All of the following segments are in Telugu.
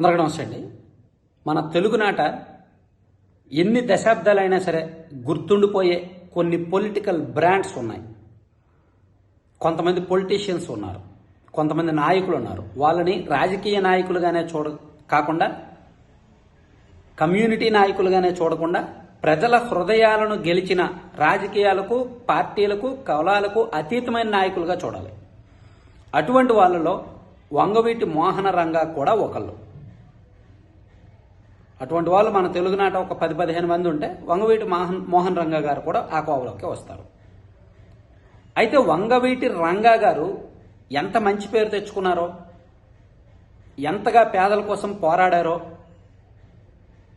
అందరికీ నమస్తే అండి. మన తెలుగునాట ఎన్ని దశాబ్దాలైనా సరే గుర్తుండిపోయే కొన్ని పొలిటికల్ బ్రాండ్స్ ఉన్నాయి. కొంతమంది పొలిటీషియన్స్ ఉన్నారు. కొంతమంది నాయకులు ఉన్నారు. వాళ్ళని రాజకీయ నాయకులుగానే చూడ కాకుండా కమ్యూనిటీ నాయకులుగానే చూడకుండా ప్రజల హృదయాలను గెలిచిన రాజకీయాలకు పార్టీలకు కులాలకు అతీతమైన నాయకులుగా చూడాలి. అటువంటి వాళ్ళలో వంగవీటి మోహన రంగా కూడా ఒకళ్ళు. అటువంటి వాళ్ళు మన తెలుగునాట ఒక పది పదిహేను మంది ఉంటే వంగవీటి మోహన్ మోహన్ రంగ గారు కూడా ఆ కోవలోకి వస్తారు. అయితే వంగవీటి రంగా గారు ఎంత మంచి పేరు తెచ్చుకున్నారో ఎంతగా పేదల కోసం పోరాడారో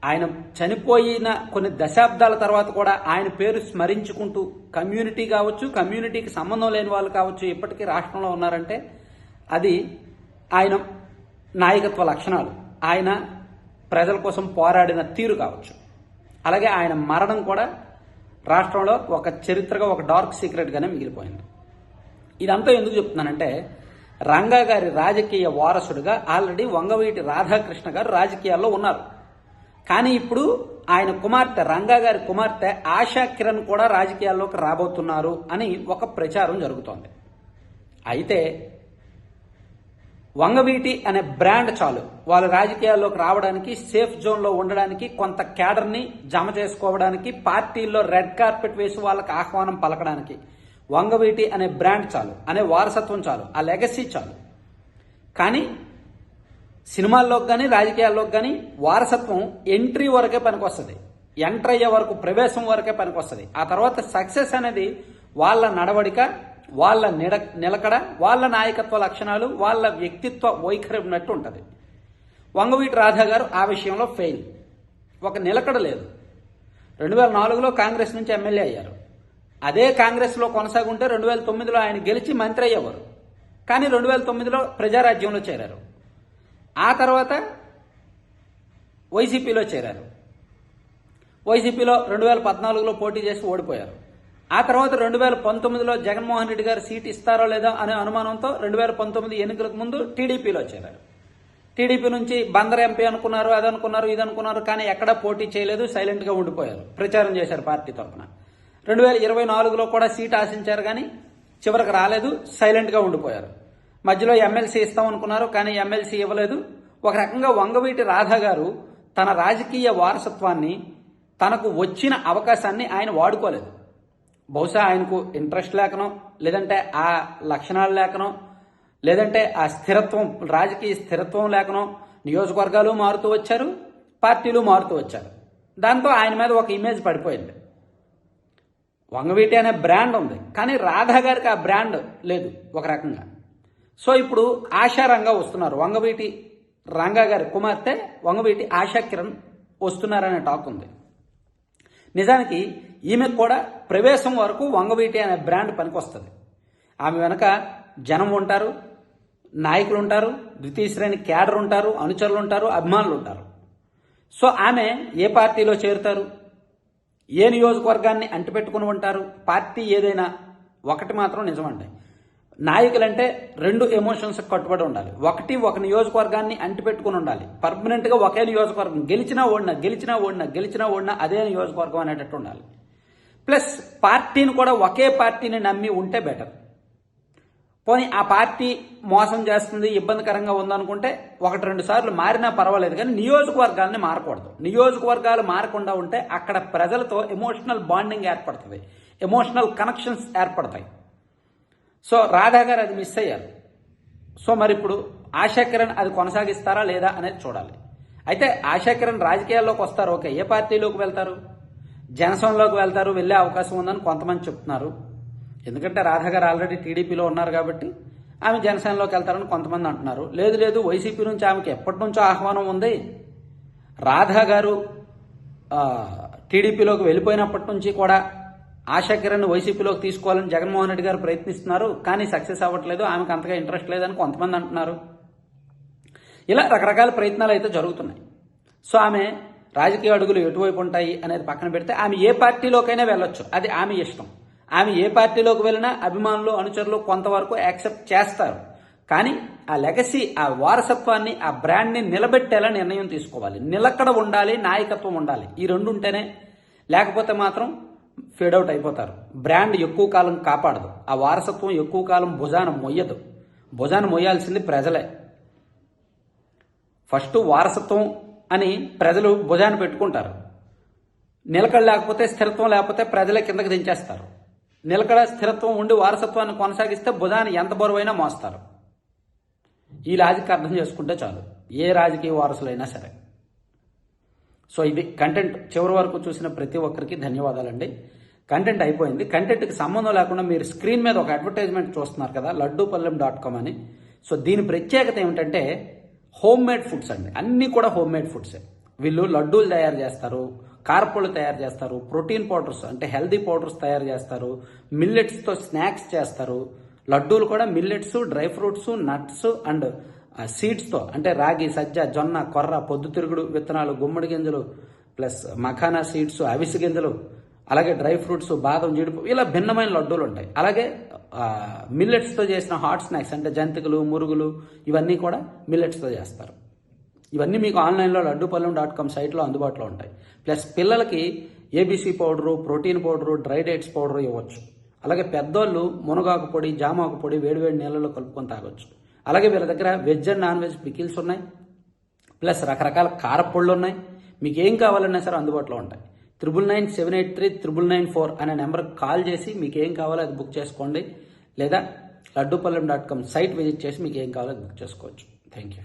ఆయన చనిపోయిన కొన్ని దశాబ్దాల తర్వాత కూడా ఆయన పేరు స్మరించుకుంటూ కమ్యూనిటీ కావచ్చు కమ్యూనిటీకి సంబంధం లేని వాళ్ళు కావచ్చు ఇప్పటికీ రాష్ట్రంలో ఉన్నారంటే అది ఆయన నాయకత్వ లక్షణాలు. ఆయన ప్రజల కోసం పోరాడిన తీరు కావచ్చు. అలాగే ఆయన మరణం కూడా రాష్ట్రంలో ఒక చరిత్రగా ఒక డార్క్ సీక్రెట్గానే మిగిలిపోయింది. ఇదంతా ఎందుకు చెప్తున్నానంటే రంగా గారి రాజకీయ వారసుడిగా ఆల్రెడీ వంగవీటి రాధాకృష్ణ గారు రాజకీయాల్లో ఉన్నారు. కానీ ఇప్పుడు ఆయన కుమార్తె రంగా గారి కుమార్తె ఆశా కిరణ్ కూడా రాజకీయాల్లోకి రాబోతున్నారు అని ఒక ప్రచారం జరుగుతోంది. అయితే వంగవీటి అనే బ్రాండ్ చాలు. వాళ్ళు రాజకీయాల్లోకి రావడానికి సేఫ్ జోన్లో ఉండడానికి కొంత క్యాడర్ని జమ చేసుకోవడానికి పార్టీల్లో రెడ్ కార్పెట్ వేసి వాళ్ళకి ఆహ్వానం పలకడానికి. వంగవీటి అనే బ్రాండ్ చాలు. అనే వారసత్వం చాలు. ఆ లెగసీ చాలు. కానీ సినిమాల్లోకి కానీ రాజకీయాల్లోకి కానీ వారసత్వం ఎంట్రీ వరకే పనికొస్తుంది. ఎంటర్ అయ్యే వరకు ప్రవేశం వరకే పనికొస్తుంది. ఆ తర్వాత సక్సెస్ అనేది వాళ్ళ నడవడిక వాళ్ళ నిడ నిలకడ వాళ్ళ నాయకత్వ లక్షణాలు వాళ్ళ వ్యక్తిత్వ వైఖరి ఉన్నట్టు ఉంటుంది. వంగవీటి రాధా గారు ఆ విషయంలో ఫెయిల్ ఒక నిలకడ లేదు. రెండు వేల నాలుగులో కాంగ్రెస్ నుంచి ఎమ్మెల్యే అయ్యారు. అదే కాంగ్రెస్లో కొనసాగుంటే రెండు వేల తొమ్మిదిలో ఆయన గెలిచి మంత్రి అయ్యేవారు. కానీ రెండు వేల తొమ్మిదిలో ప్రజారాజ్యంలో చేరారు. ఆ తర్వాత వైసీపీలో చేరారు. వైసీపీలో రెండు వేల పద్నాలుగులో పోటీ చేసి ఓడిపోయారు. ఆ తర్వాత రెండు వేల పంతొమ్మిదిలో జగన్మోహన్ రెడ్డి గారు సీట్ ఇస్తారో లేదో అనే అనుమానంతో రెండు వేల పంతొమ్మిది ఎన్నికలకు ముందు టీడీపీలో చేరారు. టీడీపీ నుంచి బందర్ ఎంపీ అనుకున్నారు అది అనుకున్నారు ఇది అనుకున్నారు కానీ ఎక్కడా పోటీ చేయలేదు సైలెంట్గా ఉండిపోయారు. ప్రచారం చేశారు పార్టీ తరఫున రెండు వేల ఇరవై నాలుగులో కూడా సీట్ ఆశించారు కానీ చివరికి రాలేదు సైలెంట్గా ఉండిపోయారు. మధ్యలో ఎమ్మెల్సీ ఇస్తాం అనుకున్నారు కానీ ఎమ్మెల్సీ ఇవ్వలేదు. ఒక రకంగా వంగవీటి రాధా గారు తన రాజకీయ వారసత్వాన్ని తనకు వచ్చిన అవకాశాన్ని ఆయన వాడుకోలేదు. బహుశా ఆయనకు ఇంట్రెస్ట్ లేకనో లేదంటే ఆ లక్షణాలు లేకనో లేదంటే ఆ స్థిరత్వం రాజకీయ స్థిరత్వం లేకనో నియోజకవర్గాలు మారుతూ వచ్చారు పార్టీలు మారుతూ వచ్చారు. దాంతో ఆయన మీద ఒక ఇమేజ్ పడిపోయింది. వంగవీటి అనే బ్రాండ్ ఉంది కానీ రాధా గారికి ఆ బ్రాండ్ లేదు ఒక రకంగా. సో ఇప్పుడు ఆశారంగా వస్తున్నారు. వంగవీటి రంగా గారి కుమార్తె వంగవీటి ఆశా కిరణ్ వస్తున్నారనే టాక్ ఉంది. నిజానికి ఈమెకు కూడా ప్రవేశం వరకు వంగవీటి అనే బ్రాండ్ పనికొస్తుంది. ఆమె వెనక జనం ఉంటారు నాయకులు ఉంటారు ద్వితీయ శ్రేణి క్యాడర్ ఉంటారు అనుచరులు ఉంటారు అభిమానులు ఉంటారు. సో ఆమె ఏ పార్టీలో చేరుతారు? ఏ నియోజకవర్గాన్ని అంటిపెట్టుకుని ఉంటారు? పార్టీ ఏదైనా ఒకటి మాత్రం నిజమండి. నాయకులంటే రెండు ఎమోషన్స్ కట్టుబడి ఉండాలి. ఒకటి ఒక నియోజకవర్గాన్ని అంటిపెట్టుకుని ఉండాలి. పర్మనెంట్గా ఒకే నియోజకవర్గం. గెలిచినా ఓడినా గెలిచినా ఓడినా గెలిచినా ఓడినా అదే నియోజకవర్గం అనేటట్టు ఉండాలి. ప్లస్ పార్టీని కూడా ఒకే పార్టీని నమ్మి ఉంటే బెటర్. పోనీ ఆ పార్టీ మోసం చేస్తుంది ఇబ్బందికరంగా ఉందనుకుంటే ఒకటి రెండు సార్లు మారినా పర్వాలేదు కానీ నియోజకవర్గాలని మారకూడదు. నియోజకవర్గాలు మారకుండా ఉంటే అక్కడ ప్రజలతో ఎమోషనల్ బాండింగ్ ఏర్పడుతుంది. ఎమోషనల్ కనెక్షన్స్ ఏర్పడతాయి. సో రాధా గారు అది మిస్ అయ్యారు. సో మరి ఇప్పుడు ఆశా కిరణ్ అది కొనసాగిస్తారా లేదా అనేది చూడాలి. అయితే ఆశా కిరణ్ రాజకీయాల్లోకి వస్తారు ఓకే. ఏ పార్టీలోకి వెళ్తారు? జనసేనలోకి వెళ్తారు వెళ్ళే అవకాశం ఉందని కొంతమంది చెప్తున్నారు. ఎందుకంటే రాధా గారు ఆల్రెడీ టీడీపీలో ఉన్నారు కాబట్టి ఆమె జనసేనలోకి వెళ్తారని కొంతమంది అంటున్నారు. లేదు లేదు వైసీపీ నుంచి ఆమెకి ఎప్పటి నుంచో ఆహ్వానం ఉంది. రాధా గారు టీడీపీలోకి వెళ్ళిపోయినప్పటి నుంచి కూడా ఆశాకిరణ్ వైసీపీలోకి తీసుకోవాలని జగన్మోహన్ రెడ్డి గారు ప్రయత్నిస్తున్నారు కానీ సక్సెస్ అవ్వట్లేదు. ఆమెకు అంతగా ఇంట్రెస్ట్ లేదని కొంతమంది అంటున్నారు. ఇలా రకరకాల ప్రయత్నాలు అయితే జరుగుతున్నాయి. సో ఆమె రాజకీయ అడుగులు ఎటువైపు ఉంటాయి అనేది పక్కన పెడితే ఆమె ఏ పార్టీలోకైనా వెళ్ళొచ్చు. అది ఆమె ఇష్టం. ఆమె ఏ పార్టీలోకి వెళ్ళినా అభిమానులు అనుచరులు కొంతవరకు యాక్సెప్ట్ చేస్తారు. కానీ ఆ లెగసీ ఆ వారసత్వాన్ని ఆ బ్రాండ్ని నిలబెట్టేలా నిర్ణయం తీసుకోవాలి. నిలకడ ఉండాలి నాయకత్వం ఉండాలి. ఈ రెండు ఉంటేనే లేకపోతే మాత్రం ఫేడ్ అవుట్ అయిపోతారు. బ్రాండ్ ఎక్కువ కాలం కాపాడదు. ఆ వారసత్వం ఎక్కువ కాలం భుజాన మొయ్యదు. భుజాన మొయ్యాల్సింది ప్రజలే. ఫస్ట్ వారసత్వం అని ప్రజలు భుజాన పెట్టుకుంటారు. నిలకడ లేకపోతే స్థిరత్వం లేకపోతే ప్రజలే కిందకి దించేస్తారు. నిలకడ స్థిరత్వం ఉండి వారసత్వాన్ని కొనసాగిస్తే భుజాన్ని ఎంత బరువైనా మోస్తారు. ఈ లాజిక్ అర్థం చేసుకుంటే చాలు. ఏ రాజకీయ వారసులైనా సరే. సో ఇది కంటెంట్ చివరి వరకు చూసిన ప్రతి ఒక్కరికి ధన్యవాదాలండి. కంటెంట్ అయిపోయింది. కంటెంట్కి సంబంధం లేకుండా మీరు స్క్రీన్ మీద ఒక అడ్వర్టైజ్మెంట్ చూస్తున్నారు కదా లడ్డూపల్లెం డాట్ కామ్ అని. సో దీని ప్రత్యేకత ఏమిటంటే హోమ్ మేడ్ ఫుడ్స్ అండి. అన్నీ కూడా హోమ్ మేడ్ ఫుడ్సే వీళ్ళు లడ్డూలు తయారు చేస్తారు కార్పూలు తయారు చేస్తారు ప్రోటీన్ పౌడర్స్ అంటే హెల్దీ పౌడర్స్ తయారు చేస్తారు మిల్లెట్స్తో స్నాక్స్ చేస్తారు. లడ్డూలు కూడా millets dry fruits nuts and సీడ్స్తో అంటే రాగి సజ్జ జొన్న కొర్ర పొద్దుతిరుగుడు విత్తనాలు గుమ్మడి గింజలు ప్లస్ మఖానా సీడ్స్ అవిసి గింజలు అలాగే డ్రై ఫ్రూట్స్ బాదం జీడిపప్పు ఇలా భిన్నమైన లడ్డూలు ఉంటాయి. అలాగే మిల్లెట్స్తో చేసిన హాట్ స్నాక్స్ అంటే జంతికలు మురుగులు ఇవన్నీ కూడా మిల్లెట్స్తో చేస్తారు. ఇవన్నీ మీకు ఆన్లైన్లో లడ్డూపల్లెం డాట్ కామ్ సైట్లో అందుబాటులో ఉంటాయి. ప్లస్ పిల్లలకి ABC powder protein powder dry dates powder ఇవ్వచ్చు. అలాగే పెద్దోళ్ళు మునగాకు పొడి జామాకు పొడి వేడివేడి నీళ్ళలో కలుపుకొని తాగొచ్చు. అలాగే వీళ్ళ దగ్గర veg and non veg pickles ఉన్నాయి. ప్లస్ రకరకాల కారపొళ్ళు ఉన్నాయి. మీకు ఏం కావాలన్నా సరే అందుబాటులో ఉంటాయి. Triple nine seven eight three triple nine four అనే నెంబర్కి కాల్ చేసి మీకు ఏం కావాలో అది బుక్ చేసుకోండి. లేదా Laddupallem dot com site visit చేసి మీకు ఏం కావాలో అది బుక్ చేసుకోవచ్చు. Thank you